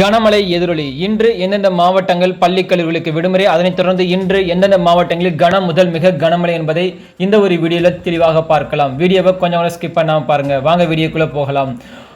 கனமழை எதிரொலி. இன்று எந்தெந்த மாவட்டங்கள் பள்ளி கல்லூரிகளுக்கு விடுமுறை? அதனைத் தொடர்ந்து இன்று எந்தெந்த மாவட்டங்களில் கன முதல் மிக கனமழை என்பதை இந்த ஒரு வீடியோவில் தெளிவாக பார்க்கலாம். வீடியோவை கொஞ்சம் கூட ஸ்கிப் பண்ணாமல் பாருங்க. வாங்க வீடியோக்குள்ளே போகலாம்.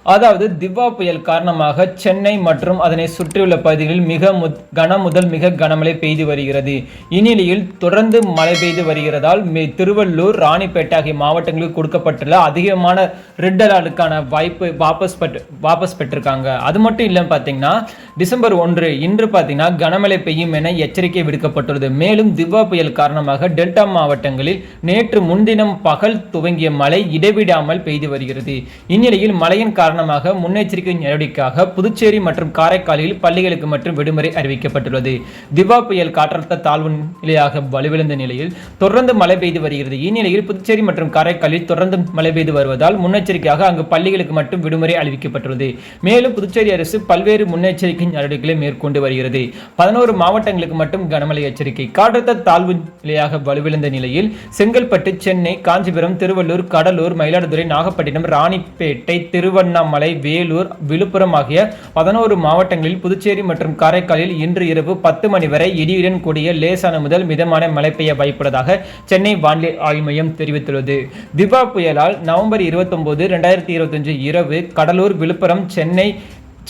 அதாவது திவா புயல் காரணமாக சென்னை மற்றும் அதனை சுற்றியுள்ள பகுதிகளில் மிக மு கன முதல் மிக கனமழை பெய்து வருகிறது. இந்நிலையில் தொடர்ந்து மழை பெய்து வருகிறதால் மே- திருவள்ளூர் ராணிப்பேட்டை ஆகிய மாவட்டங்களுக்கு கொடுக்கப்பட்டுள்ள அதிகமான ரெட் அலர்ட்டுக்கான வாய்ப்பு வாபஸ் பெற்று வாபஸ் பெற்றிருக்காங்க. அது மட்டும் இல்லைன்னு பார்த்தீங்கன்னா டிசம்பர் ஒன்று இன்று பார்த்தீங்கன்னா கனமழை பெய்யும் என எச்சரிக்கை விடுக்கப்பட்டுள்ளது. மேலும் திவா புயல் காரணமாக டெல்டா மாவட்டங்களில் நேற்று முன்தினம் பகல் துவங்கிய மழை இடைவிடாமல் பெய்து வருகிறது. இந்நிலையில் மழையின் காரணம் காரணமாக முன்னெச்சரிக்கை நடவடிக்கையாக புதுச்சேரி மற்றும் காரைக்காலில் பள்ளிகளுக்கு மற்றும் விடுமுறை அறிவிக்கப்பட்டுள்ளது. திவா புயல் காற்றழுத்த தாழ்வு நிலையாக வலுவிழந்த நிலையில் தொடர்ந்து மழை பெய்து வருகிறது. இந்நிலையில் புதுச்சேரி மற்றும் காரைக்காலில் தொடர்ந்து மழை பெய்து வருவதால் முன்னெச்சரிக்கையாக அங்கு பள்ளிகளுக்கு மட்டும் விடுமுறை அறிவிக்கப்பட்டுள்ளது. மேலும் புதுச்சேரி அரசு பல்வேறு முன்னெச்சரிக்கை நடவடிக்கைகளை மேற்கொண்டு வருகிறது. பதினோரு மாவட்டங்களுக்கு மட்டும் கனமழை எச்சரிக்கை. காற்றழுத்த தாழ்வு நிலையாக வலுவிழந்த நிலையில் செங்கல்பட்டு சென்னை காஞ்சிபுரம் திருவள்ளூர் கடலூர் மயிலாடுதுறை நாகப்பட்டினம் ராணிப்பேட்டை திருவண்ணாமலை வேலூர் விழுப்புரம் ஆகிய பதினோரு மாவட்டங்களில் புதுச்சேரி மற்றும் காரைக்காலில் இன்று இரவு பத்து மணி வரை இடியுடன் கூடிய லேசான முதல் மிதமான மழை பெய்ய வாய்ப்புள்ளதாக சென்னை வானிலை ஆய்வு மையம் தெரிவித்துள்ளது. திபா புயலால் நவம்பர் இருபத்தொன்பது ரெண்டாயிரத்தி இருபத்தஞ்சு இரவு கடலூர் விழுப்புரம் சென்னை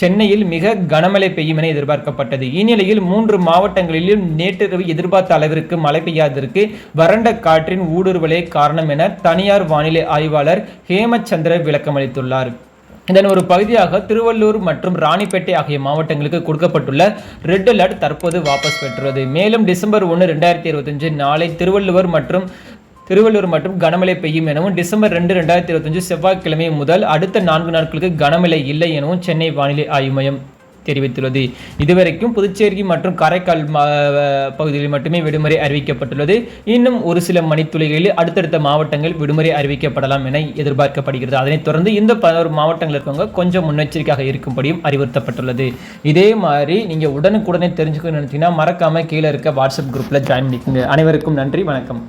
சென்னையில் மிக கனமழை பெய்யும் என எதிர்பார்க்கப்பட்டது. இந்நிலையில் மூன்று மாவட்டங்களிலும் நேற்றிரவு எதிர்பார்த்த அளவிற்கு மழை பெய்யாததற்கு வறண்ட காற்றின் ஊடுருவலே காரணம் என தனியார் வானிலை ஆய்வாளர் ஹேமச்சந்திர விளக்கமளித்துள்ளார். இதன் ஒரு பகுதியாக திருவள்ளூர் மற்றும் ராணிப்பேட்டை ஆகிய மாவட்டங்களுக்கு கொடுக்கப்பட்டுள்ள ரெட் அலர்ட் தற்போது வாபஸ் பெற்றுள்ளது மேலும் டிசம்பர் ஒன்று ரெண்டாயிரத்தி இருபத்தஞ்சு நாளை திருவள்ளுவர் மற்றும் திருவள்ளூர் மற்றும் கனமழை பெய்யும் எனவும் டிசம்பர் ரெண்டு ரெண்டாயிரத்தி இருபத்தஞ்சு செவ்வாய்க்கிழமை முதல் அடுத்த நான்கு நாட்களுக்கு கனமழை இல்லை எனவும் சென்னை வானிலை ஆய்வு மையம் தெரிவித்துள்ளது. இதுவரைக்கும் புதுச்சேரி மற்றும் காரைக்கால் பகுதியில் பகுதிகளில் மட்டுமே விடுமுறை அறிவிக்கப்பட்டுள்ளது. இன்னும் ஒரு சில மணித்துளிகளில் அடுத்தடுத்த மாவட்டங்கள் விடுமுறை அறிவிக்கப்படலாம் என எதிர்பார்க்கப்படுகிறது. அதனைத் தொடர்ந்து இந்த பதினோரு மாவட்டங்கள் இருக்கவங்க கொஞ்சம் முன்னெச்சரிக்கையாக இருக்கும்படியும் அறிவுறுத்தப்பட்டுள்ளது. இதே மாதிரி நீங்கள் உடனுக்குடனே தெரிஞ்சுக்கணும்னு நினைச்சீங்கன்னா மறக்காமல் கீழே இருக்க வாட்ஸ்அப் குரூப்பில் ஜாயின் பண்ணிக்கோங்க. அனைவருக்கும் நன்றி. வணக்கம்.